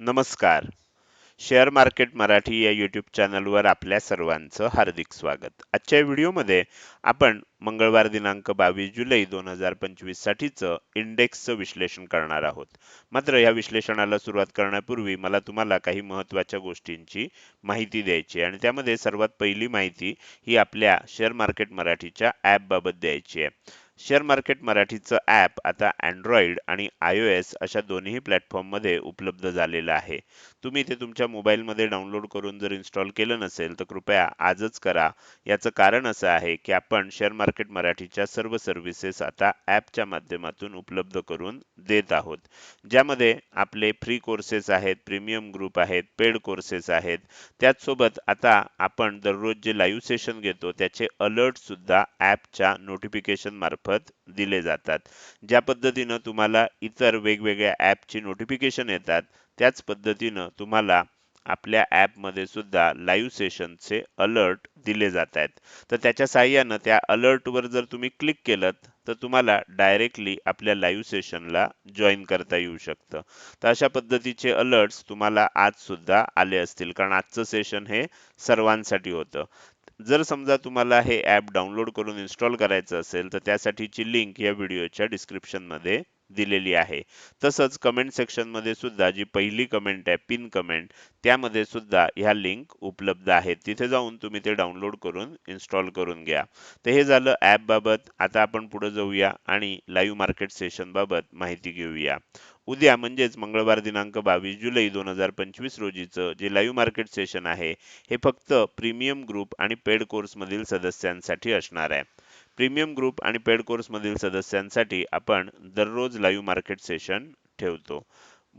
नमस्कार. Share market Marathi या YouTube चॅनलवर आपल्या सर्वांचं हार्दिक स्वागत. आजच्या व्हिडिओमध्ये आपण मंगळवार दिनांक बावीस जुलै दोन हजार पंचवीस साठीचं इंडेक्सचं विश्लेषण करणार आहोत. मात्र या विश्लेषणाला सुरुवात करण्यापूर्वी मला तुम्हाला काही महत्त्वाच्या गोष्टींची माहिती द्यायची आहे आणि त्यामध्ये सर्वात पहिली माहिती ही आपल्या शेअर मार्केट मराठीच्या ॲपबाबत द्यायची आहे. शेअर मार्केट मराठीचं ॲप आता अँड्रॉइड आणि आय ओ एस अशा दोन्ही प्लॅटफॉर्ममध्ये उपलब्ध झालेलं आहे. तुम्ही ते तुमच्या मोबाईलमध्ये डाउनलोड करून जर इन्स्टॉल केलं नसेल तर कृपया आजच करा. याचं कारण असं आहे की आपण शेअर मार्केट मराठीच्या सर्व सर्व्हिसेस आता ॲपच्या माध्यमातून उपलब्ध करून देत आहोत. ज्यामध्ये आपले फ्री कोर्सेस आहेत प्रीमियम ग्रुप आहेत पेड कोर्सेस आहेत. त्याचसोबत आता आपण दररोज जे लाईव्ह सेशन घेतो त्याचे अलर्ट सुद्धा ॲपच्या नोटिफिकेशन मार्फत दिले जातात. ज्या पद्धतीनं तुम्हाला इतर वेगवेगळ्या ॲपची नोटिफिकेशन येतात त्याच पद्धतीनं तुम्हाला आपल्या ॲपमध्ये सुद्धा लाईव्ह सेशनचे अलर्ट दिले जात आहेत. तर त्याच्या साह्यानं त्या अलर्टवर जर तुम्ही क्लिक केलं तर तुम्हाला डायरेक्टली आपल्या लाईव्ह सेशनला जॉईन करता येऊ शकतं. तर अशा पद्धतीचे अलर्ट्स तुम्हाला आज सुद्धा आले असतील कारण आजचं सेशन हे सर्वांसाठी होतं. जर समजा तुम्हाला हे ॲप डाउनलोड करून इन्स्टॉल करायचं असेल तर त्यासाठीची लिंक या व्हिडिओच्या डिस्क्रिप्शनमध्ये दिलेली आहे. तसंच कमेंट सेक्शनमध्ये सुद्धा जी पहिली कमेंट आहे पिन कमेंट त्यामध्ये सुद्धा ह्या लिंक उपलब्ध आहेत. तिथे जाऊन तुम्ही ते डाउनलोड करून इन्स्टॉल करून घ्या. तर हे झालं ॲपबाबत आता आपण पुढे जाऊया आणि लाईव्ह मार्केट सेशनबाबत माहिती घेऊया. उद्या म्हणजेच मंगळवार दिनांक बावीस जुलै दोन हजार पंचवीस रोजीचं जे लाईव्ह मार्केट सेशन आहे हे फक्त प्रीमियम ग्रुप आणि पेड कोर्स मधील सदस्यांसाठी असणार आहे. प्रीमियम ग्रुप आणि पेड कोर्स मधील सदस्यांसाठी आपण दररोज लाईव्ह मार्केट सेशन ठेवतो.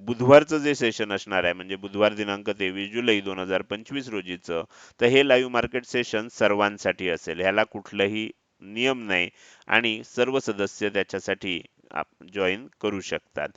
बुधवारचं जे सेशन असणार आहे म्हणजे बुधवार दिनांक तेवीस जुलै दोन हजार पंचवीस रोजीचं तर हे लाईव्ह मार्केट सेशन सर्वांसाठी असेल. ह्याला कुठलंही नियम नाही आणि सर्व सदस्य त्याच्यासाठी जॉईन करू शकतात.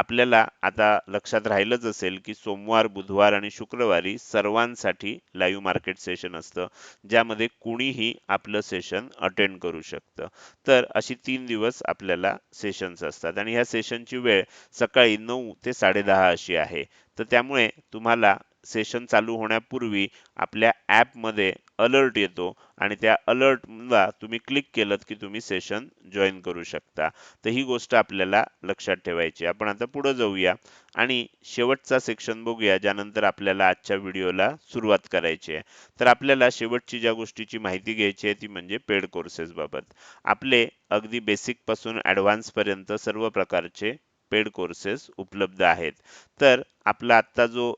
आपल्याला आता लक्षात राहिलंच असेल की सोमवार बुधवार आणि शुक्रवारी सर्वांसाठी लाईव्ह मार्केट सेशन असतं ज्यामध्ये कुणीही आपलं सेशन अटेंड करू शकतं. तर अशी तीन दिवस आपल्याला सेशन्स असतात आणि ह्या सेशनची वेळ सकाळी नऊ ते साडेदहा अशी आहे. तर त्यामुळे तुम्हाला सेशन चालू होण्यापूर्वी आपल्या ॲपमध्ये अलर्ट येतो आणि त्या अलर्टला तुम्ही क्लिक केलं की तुम्ही सेशन जॉईन करू शकता. तर ही गोष्ट आपल्याला लक्षात ठेवायची आपण आता पुढे जाऊया आणि शेवटचा सेक्शन बघूया ज्यानंतर आपल्याला आजच्या व्हिडिओला सुरुवात करायची आहे. तर आपल्याला शेवटची ज्या गोष्टीची माहिती घ्यायची आहे ती म्हणजे पेड कोर्सेस बाबत. आपले अगदी बेसिकपासून ॲडव्हान्सपर्यंत सर्व प्रकारचे पेड कोर्सेस उपलब्ध आहेत. तर आपला आत्ता जो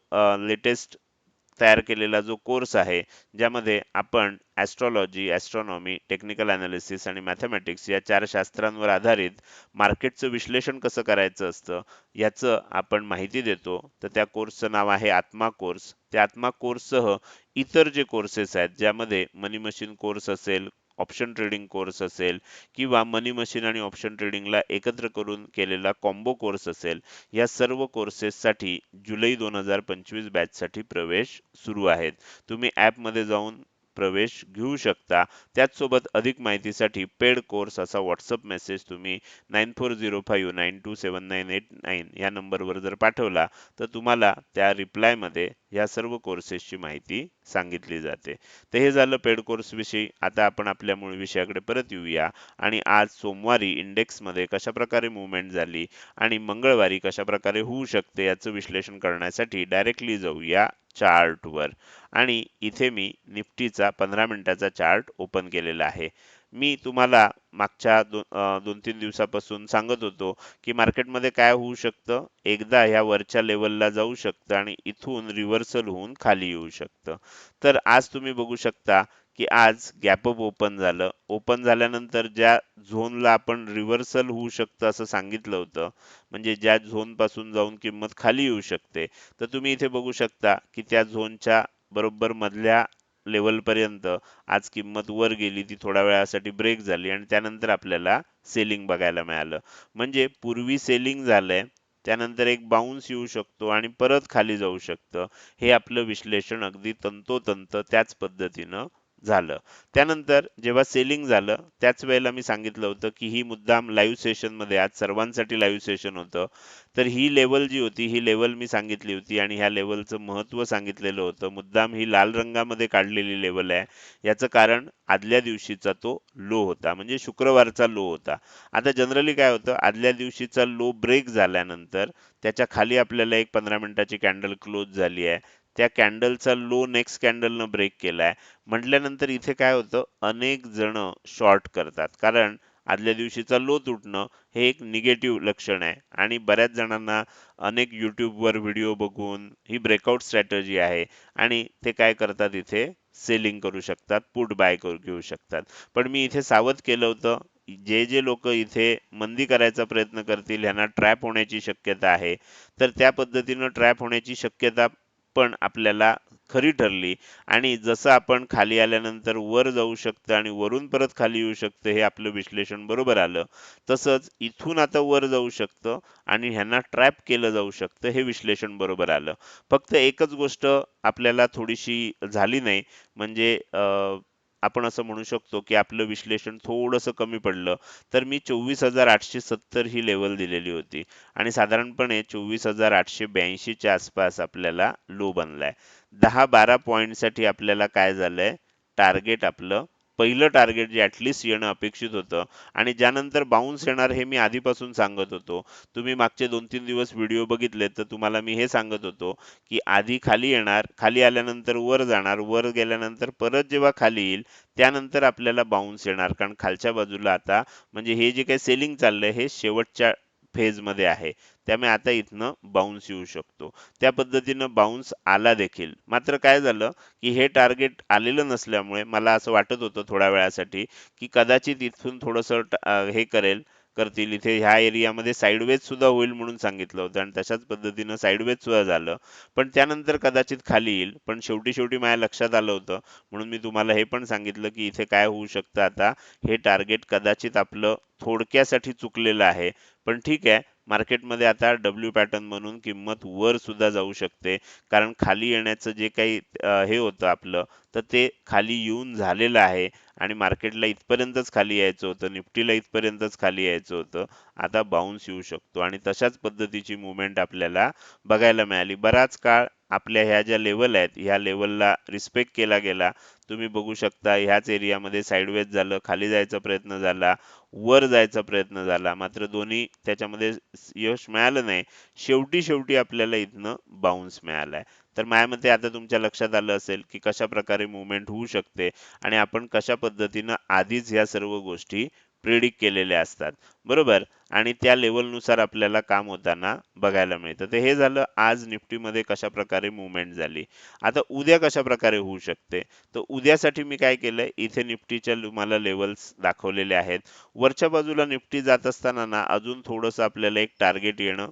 लेटेस्ट तयार केलेला जो कोर्स आहे ज्यामध्ये आपण ॲस्ट्रॉलॉजी ॲस्ट्रॉनॉमी टेक्निकल ॲनालिसिस आणि मॅथमॅटिक्स या चार शास्त्रांवर आधारित मार्केटचं विश्लेषण कसं करायचं असतं याचं आपण माहिती देतो. तर त्या कोर्सचं नाव आहे आत्मा कोर्स त्या आत्मा कोर्ससह इतर जे कोर्सेस आहेत ज्यामध्ये मनी मशीन कोर्स असेल ऑप्शन ट्रेडिंग कोर्स असेल किंवा मनी मशीन आणि ऑप्शन ट्रेडिंगला एकत्र करून केलेला कॉम्बो कोर्स असेल या सर्व कोर्सेससाठी जुलै दोन हजार पंचवीस बॅचसाठी प्रवेश सुरू आहेत. तुम्ही ॲपमध्ये जाऊन प्रवेश घेऊ शकता. त्याचसोबत अधिक माहितीसाठी पेड कोर्स असा व्हॉट्सअप मेसेज तुम्ही nine four zero five nine two seven nine eight nine या नंबरवर जर पाठवला तर तुम्हाला त्या रिप्लायमध्ये या सर्व कोर्सेसची माहिती सांगितली जाते. तर हे झालं पेड कोर्स विषयी. आता आपण आपल्या मूळ विषयाकडे परत येऊया. आणि आज सोमवारी इंडेक्समध्ये कशा प्रकारे मुवमेंट झाली आणि मंगळवारी कशा प्रकारे होऊ शकते याचं विश्लेषण करण्यासाठी डायरेक्टली जाऊया चार्टवर आणि इथे मी निफ्टीचा पंधरा मिनिटाचा चार्ट ओपन केलेला आहे. मी तुम्हाला मागच्या दो, दोन तीन दिवसापासून सांगत होतो की मार्केटमध्ये काय होऊ शकतं? एकदा ह्या वरच्या लेवलला जाऊ शकतं आणि इथून रिव्हर्सल होऊन खाली येऊ शकतं. तर आज तुम्ही बघू शकता की आज गॅप अप ओपन झालं. ओपन झाल्यानंतर ज्या झोनला आपण रिव्हर्सल होऊ शकतं असं सांगितलं होतं म्हणजे ज्या झोनपासून जाऊन किंमत खाली येऊ शकते तर तुम्ही इथे बघू शकता की त्या झोनच्या बरोबर मधल्या लेवल पर्यंत आज किंमत वर गेली ती थोड्या वेळासाठी ब्रेक झाली आणि त्यानंतर आपल्याला सेलिंग बघायला मिळालं. म्हणजे पूर्वी सेलिंग झालंय त्यानंतर एक बाउन्स येऊ शकतो आणि परत खाली जाऊ शकतं. हे आपलं विश्लेषण अगदी तंतोतंत त्याच पद्धतीनं झालं. त्यानंतर जेव्हा सेलिंग झालं त्याच वेळेला मी सांगितलं होतं की ही मुद्दाम लाईव्ह सेशनमध्ये आज सर्वांसाठी लाईव्ह सेशन होतं. तर ही लेवल जी होती ही लेवल मी सांगितली होती आणि ह्या लेवलचं महत्त्व सांगितलेलं होतं. मुद्दाम ही लाल रंगामध्ये काढलेली लेवल आहे. याचं कारण आदल्या दिवशीचा तो लो होता. म्हणजे शुक्रवारचा लो होता. आता जनरली काय होतं आदल्या दिवशीचा लो ब्रेक झाल्यानंतर त्याच्याखाली आपल्याला एक पंधरा मिनिटाची कॅन्डल क्लोज झाली आहे. त्या कॅन्डलचा लो नेक्स्ट कॅन्डलनं ब्रेक केलाय. म्हटल्यानंतर इथे काय होतं? अनेक जण शॉर्ट करतात. कारण आदल्या दिवशीचा लो तुटणं हे एक निगेटिव्ह लक्षण आहे. आणि बऱ्याच जणांना अनेक यूट्यूबवर व्हिडिओ बघून ही ब्रेकआउट स्ट्रॅटजी आहे. आणि ते काय करतात इथे? सेलिंग करू शकतात पुट बाय करू घेऊ शकतात. पण मी इथे सावध केलं होतं. जे जे लोक इथे मंदी करायचा प्रयत्न करतील ह्यांना ट्रॅप होण्याची शक्यता आहे. तर त्या पद्धतीनं ट्रॅप होण्याची शक्यता पण आपल्याला खरी ठरली. आणि जसं आपण खाली आल्यानंतर वर जाऊ शकतं आणि वरून परत खाली येऊ शकतं हे आपलं विश्लेषण बरोबर आलं. तसंच इथून आता वर जाऊ शकतं आणि ह्यांना ट्रॅप केलं जाऊ शकतं हे विश्लेषण बरोबर आलं. फक्त एकच गोष्ट आपल्याला थोडीशी झाली नाही म्हणजे आपण असं म्हणू शकतो की आपलं विश्लेषण थोडंसं कमी पडलं तर मी चोवीस हजार आठशे सत्तर ही लेवल दिलेली होती. आणि साधारणपणे चोवीस हजार आठशे ब्याऐंशीच्या आसपास आपल्याला लो बनलाय. दहा बारा साठी आपल्याला काय झालंय? टार्गेट आपलं पहिलं टार्गेट जे ॲटलिस्ट येणं अपेक्षित होतं. आणि ज्यानंतर बाउन्स येणार हे मी आधीपासून सांगत होतो. तुम्ही मागचे दोन तीन दिवस व्हिडिओ बघितले तर तुम्हाला मी हे सांगत होतो की आधी खाली येणार खाली आल्यानंतर वर जाणार वर गेल्यानंतर परत जेव्हा खाली येईल त्यानंतर आपल्याला बाउन्स येणार. कारण खालच्या बाजूला आता म्हणजे हे जे काही सेलिंग चाललंय हे शेवटच्या फेजमध्ये आहे. त्यामुळे आता इथनं बाउन्स येऊ शकतो. त्या पद्धतीनं बाउन्स आला देखील. मात्र काय झालं की हे टार्गेट आलेलं नसल्यामुळे मला असं वाटत होतं थोड्या वेळासाठी की कदाचित इथून थोडस हे करेल. करतील. इथे ह्या एरियामध्ये साईडवेज सुद्धा होईल म्हणून सांगितलं होतं आणि तशाच पद्धतीनं साईडवेज सुद्धा झालं. पण त्यानंतर कदाचित खाली येईल. पण शेवटी शेवटी माझ्या लक्षात आलं होतं. म्हणून मी तुम्हाला हे पण सांगितलं की इथे काय होऊ शकतं आता. हे टार्गेट कदाचित आपलं थोडक्यासाठी चुकलेलं आहे. पण ठीक आहे. मार्केटमध्ये आता डब्ल्यू पॅटर्न म्हणून किंमत वर सुद्धा जाऊ शकते. कारण खाली येण्याचं जे काही हे होतं आपलं तर ते खाली येऊन झालेलं आहे. आणि मार्केटला इथपर्यंतच खाली यायचं होतं निफ्टीला इथपर्यंतच खाली यायचं होतं. आता बाउन्स येऊ शकतो. आणि तशाच पद्धतीची मुवमेंट आपल्याला बघायला मिळाली. बराच काळ आपल्या ह्या ज्या लेवल आहेत ह्या लेवलला रिस्पेक्ट केला गेला. तुम्ही बघू शकता ह्याच एरियामध्ये साईडवेज झालं खाली जायचा प्रयत्न झाला वर जायचा प्रयत्न झाला. मात्र दोन्ही त्याच्यामध्ये यश मिळालं नाही. शेवटी शेवटी आपल्याला इथनं बाउन्स मिळालाय. तर माझ्या मते आता तुमच्या लक्षात आलं असेल की कशा प्रकारे मुवमेंट होऊ शकते आणि आपण कशा पद्धतीनं आधीच ह्या सर्व गोष्टी प्रेडिक्ट केलेल्या असतात. बरोबर? आणि त्या लेवलनुसार आपल्याला काम होताना बघायला मिळतं. तर हे झालं आज निफ्टीमध्ये कशा प्रकारे मुवमेंट झाली? आता उद्या कशा प्रकारे होऊ शकते? तर उद्यासाठी मी काय केलंय? इथे निफ्टीच्या तुम्हाला लेवल्स दाखवलेले आहेत. वरच्या बाजूला निफ्टी जात असताना ना अजून थोडस आपल्याला एक टार्गेट येणं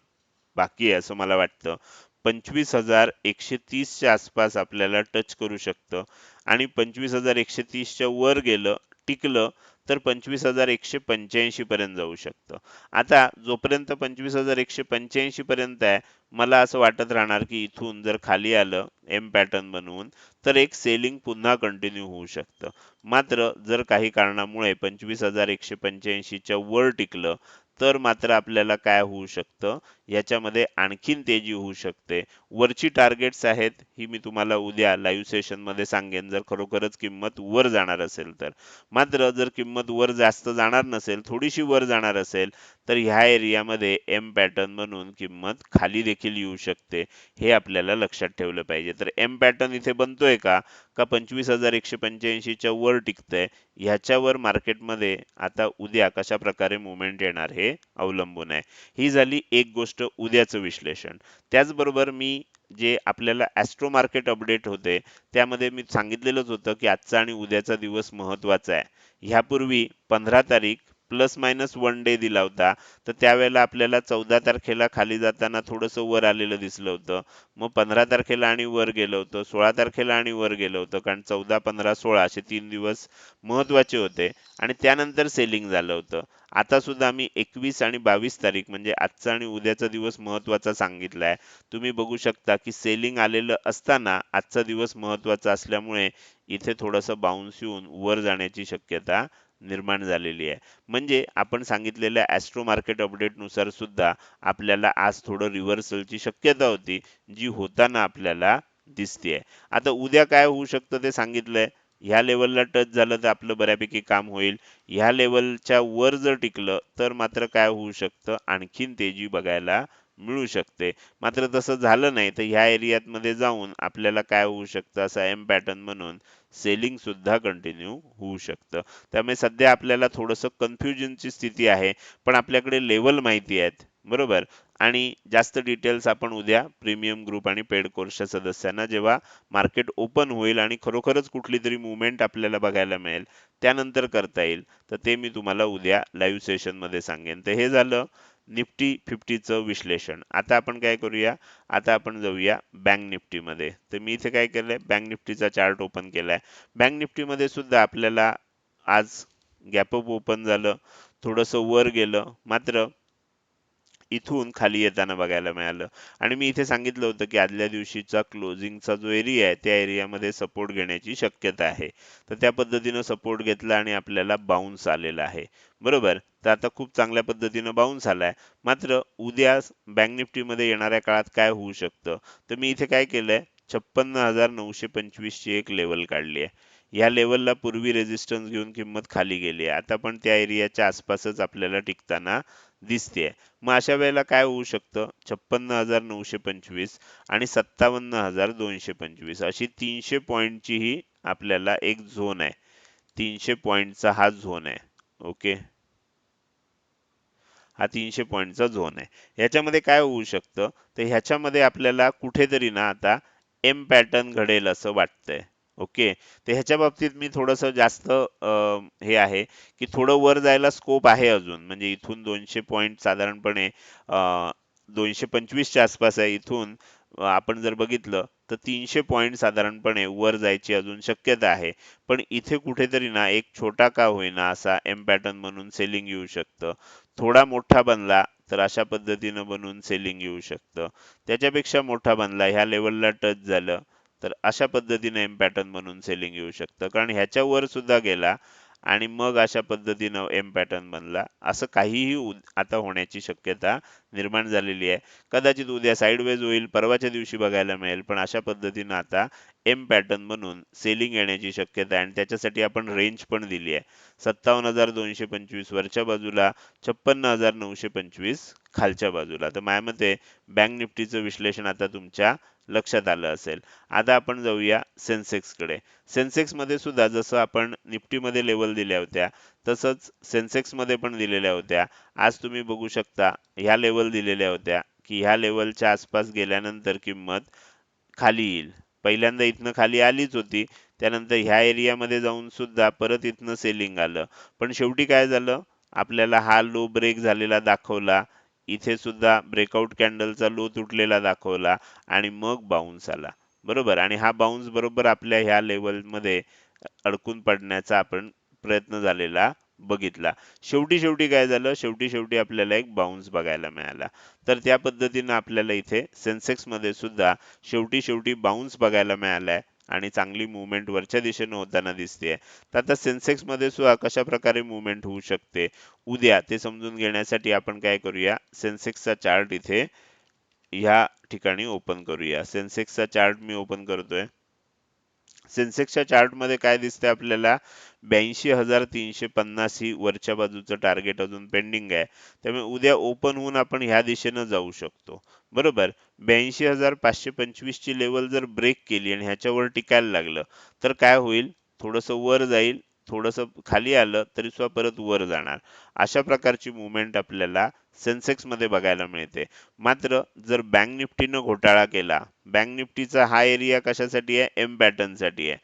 बाकी आहे असं मला वाटतं. पंचवीस हजार एकशे तीसच्या आसपास आपल्याला टच करू शकतं. आणि पंचवीस हजार एकशे तीसच्या वर गेलं टिकलं तर पंचवीस हजार एकशे पंच्याऐंशी पर्यंत जाऊ शकतं. आता जोपर्यंत पंचवीस हजार एकशे पंच्याऐंशी पर्यंत आहे मला असं वाटत राहणार की इथून जर खाली आलं एम पॅटर्न बनवून तर एक सेलिंग पुन्हा कंटिन्यू होऊ शकतं. मात्र जर काही कारणामुळे पंचवीस हजार एकशे पंच्याऐंशीच्या वर टिकलं तर मात्र आपल्याला काय होऊ शकतं? याच्यामध्ये आणखीन तेजी होऊ शकते. वरची टार्गेट्स आहेत ही मी तुम्हाला उद्या लाईव्ह सेशनमध्ये सांगेन. जर खरोखरच किंमत वर जाणार असेल तर. मात्र जर किंमत वर जास्त जाणार नसेल थोडीशी वर जाणार असेल तर ह्या एरियामध्ये एम पॅटर्न म्हणून किंमत खाली देखील येऊ शकते हे आपल्याला लक्षात ठेवलं पाहिजे. तर एम पॅटर्न इथे बनतोय का? का पंचवीस हजार एकशे पंच्याऐंशीच्या वर टिकतंय? ह्याच्यावर मार्केटमध्ये आता उद्या कशा प्रकारे मुवमेंट येणार हे अवलंबून आहे. ही झाली एक गोष्ट उद्याचं विश्लेषण. त्याचबरोबर मी जे आपल्याला ॲस्ट्रो मार्केट अपडेट होते त्यामध्ये मी सांगितलेलंच होतं की आजचा आणि उद्याचा दिवस महत्त्वाचा आहे. ह्यापूर्वी पंधरा तारीख प्लस मायनस वन डे दिला होता. तर त्यावेळेला आपल्याला चौदा तारखेला खाली जाताना थोडंसं वर आलेलं दिसलं होतं. मग पंधरा तारखेला आणि वर गेलं होतं. सोळा तारखेला आणि वर गेलं होतं. कारण चौदा पंधरा सोळा असे तीन दिवस महत्त्वाचे होते. आणि त्यानंतर सेलिंग झालं होतं. आता सुद्धा आम्ही एकवीस आणि बावीस तारीख म्हणजे आजचा आणि उद्याचा दिवस महत्त्वाचा सांगितलाय. तुम्ही बघू शकता की सेलिंग आलेलं असताना आजचा दिवस महत्त्वाचा असल्यामुळे इथे थोडंसं बाउन्स येऊन वर जाण्याची शक्यता निर्माण झालेली आहे. म्हणजे आपण सांगितलेल्या ॲस्ट्रो मार्केट अपडेटनुसार सुद्धा आपल्याला आज थोडं रिव्हर्सलची शक्यता होती जी होताना आपल्याला दिसते आता उद्या काय होऊ शकतं ते सांगितलंय. ह्या लेवलला टच झालं तर आपलं बऱ्यापैकी काम होईल. ह्या लेवलच्या वर जर टिकलं तर मात्र काय होऊ शकतं? आणखीन तेजी बघायला मिळू शकते. मात्र तसं झालं नाही तर ह्या एरियात मध्ये जाऊन आपल्याला काय होऊ शकतं असा एम पॅटर्न म्हणून सेलिंग सुद्धा कंटिन्यू होऊ शकतं. त्यामुळे सध्या आपल्याला थोडंसं कन्फ्युजनची स्थिती आहे पण आपल्याकडे लेवल माहिती आहेत बरोबर? आणि जास्त डिटेल्स आपण उद्या प्रीमियम ग्रुप आणि पेड कोर्सच्या सदस्यांना जेव्हा मार्केट ओपन होईल आणि खरोखरच कुठली तरी मुवमेंट आपल्याला बघायला मिळेल त्यानंतर करता येईल. तर ते मी तुम्हाला उद्या लाईव्ह सेशनमध्ये सांगेन. तर हे झालं. निफ्टी फिफ्टीचं विश्लेषण. आता आपण काय करूया? आता आपण जाऊया बँक निफ्टीमध्ये. तर मी इथे काय केलंय? बँक निफ्टीचा चार्ट ओपन केलाय. बँक निफ्टीमध्ये सुद्धा आपल्याला आज गॅपअप ओपन झालं. थोडंसं वर गेलं. मात्र इथून खाली येताना बघायला मिळालं. आणि मी इथे सांगितलं होतं की आदल्या दिवशीचा क्लोजिंगचा जो एरिया आहे त्या एरियामध्ये सपोर्ट घेण्याची शक्यता आहे. तर त्या पद्धतीनं सपोर्ट घेतला आणि आपल्याला बाउन्स आलेला आहे. बरोबर? तर आता खूप चांगल्या पद्धतीनं बाउन्स आलाय. मात्र उद्या बँक निफ्टीमध्ये येणाऱ्या काळात काय होऊ शकतं? तर मी इथे काय केलंय? छप्पन्न हजार नऊशे पंचवीस ची एक लेवल काढली आहे. या लेवलला पूर्वी रेजिस्टन्स घेऊन किंमत खाली गेली आहे. आता पण त्या एरियाच्या आसपासच आपल्याला टिकताना दिसते मग अशा वेळेला काय होऊ शकतं? छप्पन्न हजार नऊशे पंचवीस आणि सत्तावन्न हजार दोनशे पंचवीस अशी तीनशे पॉईंटची ही आपल्याला एक झोन आहे. तीनशे पॉईंटचा हा झोन आहे. ओके? हा तीनशे पॉईंटचा झोन आहे. ह्याच्यामध्ये काय होऊ शकतं? तर ह्याच्यामध्ये आपल्याला कुठेतरी ना आता एम पॅटर्न घडेल असं वाटतंय. ओके. तर ह्याच्या बाबतीत मी थोडस जास्त हे आहे की थोडं वर जायला स्कोप आहे अजून. म्हणजे इथून दोनशे पॉईंट साधारणपणे दोनशे पंचवीसच्या आसपास आहे इथून. आपण जर बघितलं तर तीनशे पॉईंट साधारणपणे वर जायची अजून शक्यता आहे. पण इथे कुठेतरी ना एक छोटा का होईना असा एम पॅटर्न म्हणून सेलिंग येऊ शकतं. थोडा मोठा बनला तर अशा पद्धतीनं बनून सेलिंग येऊ शकतं. त्याच्यापेक्षा मोठा बनला ह्या लेवलला टच झालं तर अशा पद्धतीने एम पॅटर्न म्हणून सेलिंग येऊ शकतं. कारण ह्याच्यावर सुद्धा गेला आणि मग अशा पद्धतीनं एम पॅटर्न बनला. असं काहीही आता होण्याची शक्यता निर्माण झालेली आहे. कदाचित उद्या साईडवेज होईल परवाच्या दिवशी बघायला मिळेल पण अशा पद्धतीनं आता एम पॅटर्न म्हणून सेलिंग येण्याची शक्यता आहे. आणि त्याच्यासाठी आपण रेंज पण दिली आहे. सत्तावन्न हजार दोनशे पंचवीस वरच्या बाजूला छप्पन्न हजार नऊशे पंचवीस खालच्या बाजूला. तर माझ्या मते बँक निफ्टीचं विश्लेषण आता तुमच्या लक्षात आलं असेल. आता आपण जाऊया सेन्सेक्सकडे सेन्सेक्समध्ये सुद्धा जसं आपण निफ्टीमध्ये लेवल दिल्या होत्या तसंच सेन्सेक्समध्ये पण दिलेल्या होत्या. आज तुम्ही बघू शकता ह्या लेवल दिलेल्या होत्या की ह्या लेवलच्या आसपास गेल्यानंतर किंमत खाली येईल. पहिल्यांदा इथनं खाली आलीच होती त्यानंतर ह्या एरियामध्ये जाऊन सुद्धा परत इथनं सेलिंग आलं. पण शेवटी काय झालं? आपल्याला हा लो ब्रेक झालेला दाखवला. इथे सुद्धा ब्रेकआउट कॅन्डलचा लो तुटलेला दाखवला आणि मग बाउन्स आला. बरोबर? आणि हा बाउन्स बरोबर आपल्या ह्या लेवलमध्ये अडकून पडण्याचा आपण प्रयत्न झालेला बघितला. शेवटी शेवटी काय झालं? शेवटी शेवटी आपल्याला एक बाउन्स बघायला मिळाला. तर त्या पद्धतीनं आपल्याला इथे सेन्सेक्समध्ये सुद्धा शेवटी शेवटी बाउन्स बघायला मिळालाय. आणि चांगली मुवमेंट वरच्या दिशेने होताना दिसते तर आता सेन्सेक्समध्ये सुद्धा कशा प्रकारे मुवमेंट होऊ शकते? उद्या ते समजून घेण्यासाठी आपण काय करूया? सेन्सेक्सचा चार्ट इथे ह्या ठिकाणी ओपन करूया. सेन्सेक्सचा चार्ट मी ओपन करतोय. सेन्सेक्सच्या चार्टमध्ये काय दिसतंय आपल्याला? ब्याऐंशी हजार तीनशे पन्नास ही वरच्या बाजूचं टार्गेट अजून पेंडिंग आहे. त्यामुळे उद्या ओपन होऊन आपण ह्या दिशेनं जाऊ शकतो. बरोबर? ब्याऐंशी हजार पाचशे पंचवीस ची लेवल जर ब्रेक केली आणि ह्याच्यावर टिकायला लागलं तर काय होईल? थोडंसं वर जाईल थोडंसं खाली आलं तरी सुद्धा परत वर जाणार. अशा प्रकारची मुवमेंट आपल्याला सेन्सेक्समध्ये बघायला मिळते. मात्र जर बँक निफ्टीनं घोटाळा केला बँक निफ्टीचा हा एरिया कशासाठी आहे? एम पॅटर्नसाठी आहे.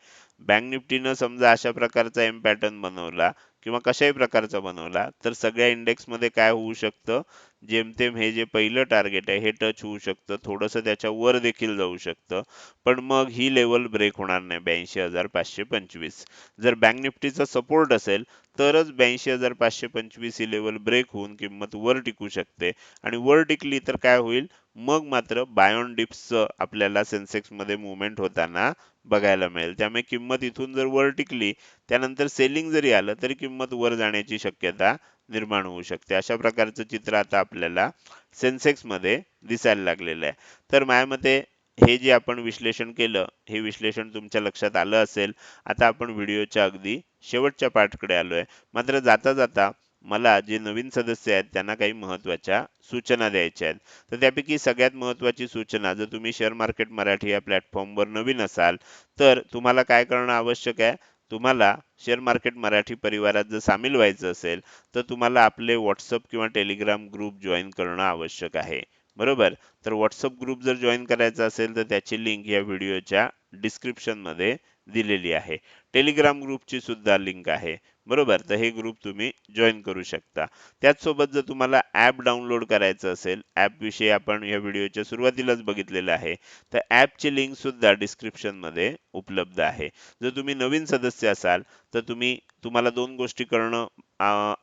बँक निफ्टीनं समजा अशा प्रकारचा एम पॅटर्न बनवला किंवा कशाही प्रकारचा बनवला तर सगळ्या इंडेक्समध्ये काय होऊ शकतं? जेमतेम हे जे पहिलं टार्गेट आहे हे टच होऊ शकतं. थोडंसं त्याच्या वर देखील जाऊ शकतं. पण मग ही लेवल ब्रेक होणार नाही ब्याऐंशी हजार पाचशे पंचवीस. जर बँक निफ्टीचा सपोर्ट असेल तरच ब्याऐंशी हजार पाचशे पंचवीस ही लेवल ब्रेक होऊन किंमत वर टिकू शकते. आणि वर टिकली तर काय होईल? मग मात्र बायोन डिप्सचं आपल्याला सेन्सेक्समध्ये मुवमेंट होताना बघायला मिळेल. त्यामुळे किंमत इथून जर वर टिकली त्यानंतर सेलिंग जरी आलं तरी किंमत वर जाण्याची शक्यता निर्माण होऊ शकते. अशा प्रकारचं चित्र आता आपल्याला सेन्सेक्समध्ये दिसायला लागलेलं आहे. तर माझ्या मते हे जे आपण विश्लेषण केलं हे विश्लेषण तुमच्या लक्षात आलं असेल आता आपण व्हिडिओच्या अगदी शेवटच्या पार्टकडे आलोय. मात्र जाता जाता मला जे नवीन सदस्य आहेत त्यांना काही महत्त्वाच्या सूचना द्यायच्या आहेत. तर त्यापैकी सगळ्यात महत्त्वाची सूचना जर तुम्ही शेअर मार्केट मराठी या प्लॅटफॉर्मवर नवीन असाल तर तुम्हाला काय करणं आवश्यक आहे? तुम्हाला शेअर मार्केट मराठी परिवारात जर सामील व्हायचं असेल तर तुम्हाला आपले व्हॉट्सअप किंवा टेलिग्राम ग्रुप जॉईन करणं आवश्यक आहे. बरोबर? तर व्हॉट्सअप ग्रुप जर जॉईन करायचा असेल तर त्याची लिंक या व्हिडिओच्या डिस्क्रिप्शनमध्ये दिलेली आहे. टेलिग्राम ग्रुपची सुद्धा लिंक आहे. बरोबर तर हे ग्रुप तुम्ही जॉईन करू शकता. त्याचसोबत जर तुम्हाला ॲप डाउनलोड करायचं असेल ॲपविषयी आपण या व्हिडिओच्या सुरुवातीलाच बघितलेलं आहे तर ॲपची लिंक सुद्धा डिस्क्रिप्शनमध्ये उपलब्ध आहे. जर तुम्ही नवीन सदस्य असाल तर तुम्ही तुम्हाला दोन गोष्टी करणं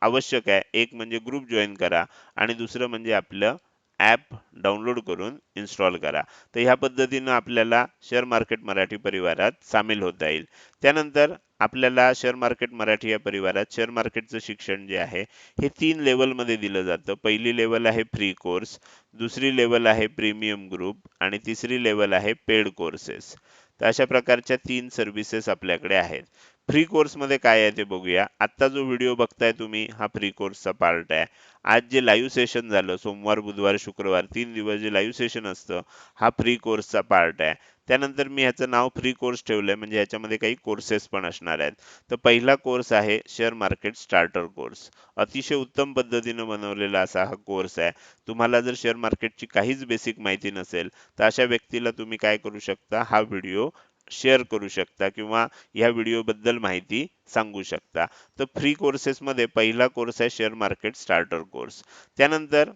आवश्यक आहे. एक म्हणजे ग्रुप जॉईन करा आणि दुसरं म्हणजे आपलं ॲप डाउनलोड करून इन्स्टॉल करा. तर ह्या पद्धतीनं आपल्याला शेअर मार्केट मराठी परिवारात सामील होता येईल. त्यानंतर आपल्याला शेअर मार्केट मराठी या परिवारात शेअर मार्केटचं शिक्षण जे आहे हे तीन लेवलमध्ये दिलं जातं. पहिली लेवल आहे फ्री कोर्स दुसरी लेवल आहे प्रीमियम ग्रुप आणि तिसरी लेवल आहे पेड कोर्सेस तर अशा प्रकारच्या तीन सर्व्हिसेस आपल्याकडे आहेत. फ्री कोर्समध्ये काय आहे ते बघूया. आत्ता जो व्हिडिओ बघताय तुम्ही हा फ्री कोर्सचा पार्ट आहे. आज जे लाईव्ह सेशन झालं सोमवार बुधवार शुक्रवार तीन दिवस जे लाईव्ह सेशन असतं हा फ्री कोर्सचा पार्ट आहे. त्यानंतर मी ह्याचं नाव फ्री कोर्स ठेवलंय. म्हणजे ह्याच्यामध्ये काही कोर्सेस पण असणार आहेत. तर पहिला कोर्स आहे शेअर मार्केट स्टार्टर कोर्स अतिशय उत्तम पद्धतीनं बनवलेला असा हा कोर्स आहे. तुम्हाला जर शेअर मार्केटची काहीच बेसिक माहिती नसेल तर अशा व्यक्तीला तुम्ही काय करू शकता? हा व्हिडिओ शेअर करू शकता किंवा या व्हिडिओ बद्दल माहिती सांगू शकता. तर फ्री कोर्सेसमध्ये पहिला कोर्स आहे शेअर मार्केट स्टार्टर कोर्स त्यानंतर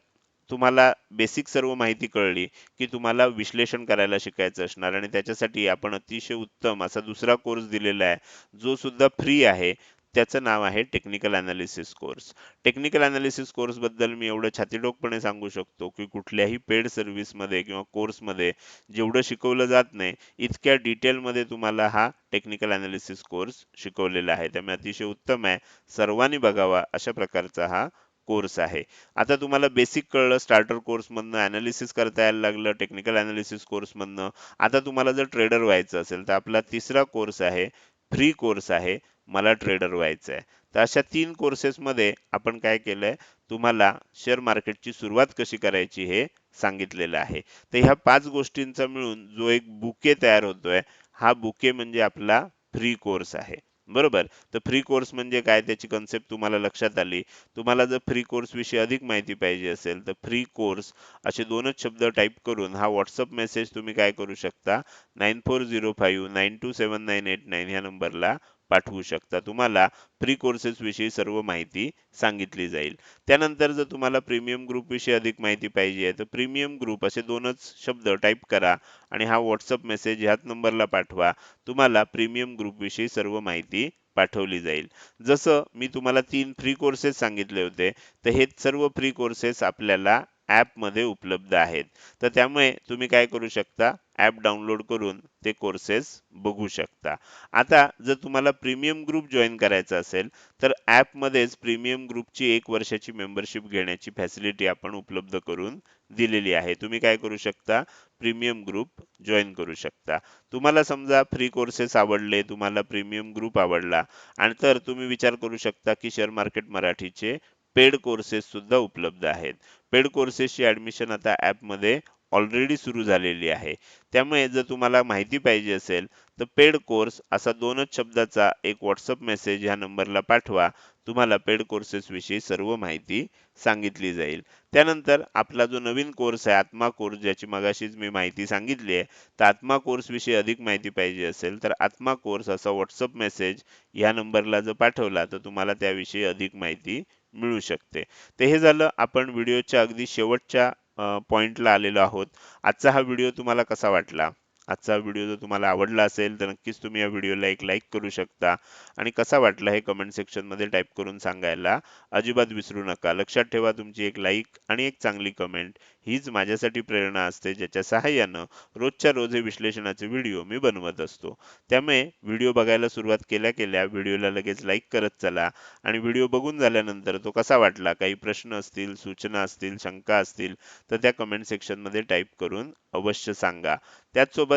तुम्हाला बेसिक सर्व माहिती कळली की तुम्हाला विश्लेषण करायला शिकायचं असणार आणि त्याच्यासाठी आपण अतिशय उत्तम असा दुसरा कोर्स दिलेला आहे. जो सुद्धा फ्री आहे. त्याचं नाव आहे technical analysis course technical analysis कोर्सबद्दल मी एवढं छातीडोकपणे सांगू शकतो की कुठल्याही पेड सर्व्हिसमध्ये किंवा कोर्समध्ये जेवढं शिकवलं जात नाही इतक्या डिटेल मध्ये तुम्हाला हा टेक्निकल अनालिसिस कोर्स शिकवलेला आहे. त्यामुळे अतिशय उत्तम आहे. सर्वांनी बघावा अशा प्रकारचा हा कोर्स आहे. आता तुम्हाला बेसिक कळलं स्टार्टर कोर्समधनं अनालिसिस करता यायला लागलं टेक्निकल अनालिसिस कोर्समधनं आता तुम्हाला जर ट्रेडर व्हायचं असेल तर आपला तिसरा कोर्स आहे फ्री कोर्स आहे मला ट्रेडर व्हायचं आहे. तर अशा तीन कोर्सेसमध्ये आपण काय केलंय तुम्हाला शेअर मार्केटची सुरुवात कशी करायची हे सांगितलेलं आहे. तर ह्या पाच गोष्टींचा मिळून जो एक बुके तयार होतोय हा बुके म्हणजे आपला फ्री कोर्स आहे. बरोबर. तर फ्री कोर्स म्हणजे काय? त्याची कन्सेप्ट तुम्हाला लक्षात आली. तुम्हाला जर फ्री कोर्स विषयी अधिक माहिती पाहिजे असेल तर फ्री कोर्स असे दोनच शब्द टाईप करून हा व्हॉट्सअप मेसेज तुम्ही काय करू शकता? Nine four zero five nine two seven nine eight nine ह्या नंबरला पाठवू शकता. तुम्हाला फ्री कोर्सेस विषयी सर्व माहिती सांगितली जाईल. त्यानंतर जर तुम्हाला प्रीमियम ग्रुप विषयी अधिक माहिती पाहिजे आहे तर प्रीमियम ग्रुप असे दोनच शब्द टाईप करा आणि हा व्हॉट्सअप मेसेज ह्याच नंबरला पाठवा. तुम्हाला प्रीमियम ग्रुप विषयी सर्व माहिती पाठवली जाईल. जसं मी तुम्हाला तीन फ्री कोर्सेस सांगितले होते तर हे सर्व फ्री कोर्सेस आपल्याला ॲपमध्ये उपलब्ध आहेत. तर त्यामुळे तुम्ही काय करू शकता? ॲप डाउनलोड करून ते कोर्सेस बघू शकता. आता जर तुम्हाला प्रीमियम ग्रुप जॉईन करायचा असेल तर ॲपमध्येच प्रीमियम ग्रुपची एक वर्षाची मेंबरशिप घेण्याची फॅसिलिटी आपण उपलब्ध करून दिलेली आहे. तुम्ही काय करू शकता? प्रीमियम ग्रुप जॉईन करू शकता. तुम्हाला समजा फ्री कोर्सेस आवडले तुम्हाला प्रीमियम ग्रुप आवडला आणि तर तुम्ही विचार करू शकता की शेअर मार्केट मराठीचे पेड कोर्सेस सुद्धा उपलब्ध आहेत. पेड कोर्सेसची ऍडमिशन आता ॲपमध्ये ऑलरेडी सुरू झालेली आहे. त्यामुळे जर तुम्हाला माहिती पाहिजे असेल तर पेड कोर्स असा दोनच शब्दाचा एक व्हॉट्सअप मेसेज ह्या नंबरला पाठवा. तुम्हाला पेड कोर्सेस विषयी सर्व माहिती सांगितली जाईल. त्यानंतर आपला जो नवीन कोर्स आहे आत्मा कोर्स ज्याची मगाशीच मी माहिती सांगितली आहे तर आत्मा कोर्स विषयी अधिक माहिती पाहिजे असेल तर आत्मा कोर्स असा व्हॉट्सअप मेसेज ह्या नंबरला जर पाठवला तर तुम्हाला त्याविषयी अधिक माहिती मिळू शकते. तर हे झालं आपण व्हिडिओच्या अगदी शेवटच्या पॉइंटला आलेलो आहोत. आजचा हा व्हिडिओ तुम्हाला कसा वाटला? आजचा व्हिडिओ जर तुम्हाला आवडला असेल तर नक्कीच तुम्ही या व्हिडिओला एक लाईक करू शकता. आणि कसा वाटला हे कमेंट सेक्शनमध्ये टाईप करून सांगायला अजिबात विसरू नका. लक्षात ठेवा तुमची एक लाईक आणि एक चांगली कमेंट हीच माझ्यासाठी प्रेरणा असते ज्याच्या सहाय्यानं रोजच्या रोज हे विश्लेषणाचे व्हिडिओ मी बनवत असतो. त्यामुळे व्हिडिओ बघायला सुरुवात केल्या केल्या व्हिडिओला लगेच लाईक करत चला आणि व्हिडिओ बघून झाल्यानंतर तो कसा वाटला काही प्रश्न असतील सूचना असतील शंका असतील तर त्या कमेंट सेक्शनमध्ये टाईप करून अवश्य सांगा. त्याचसोबत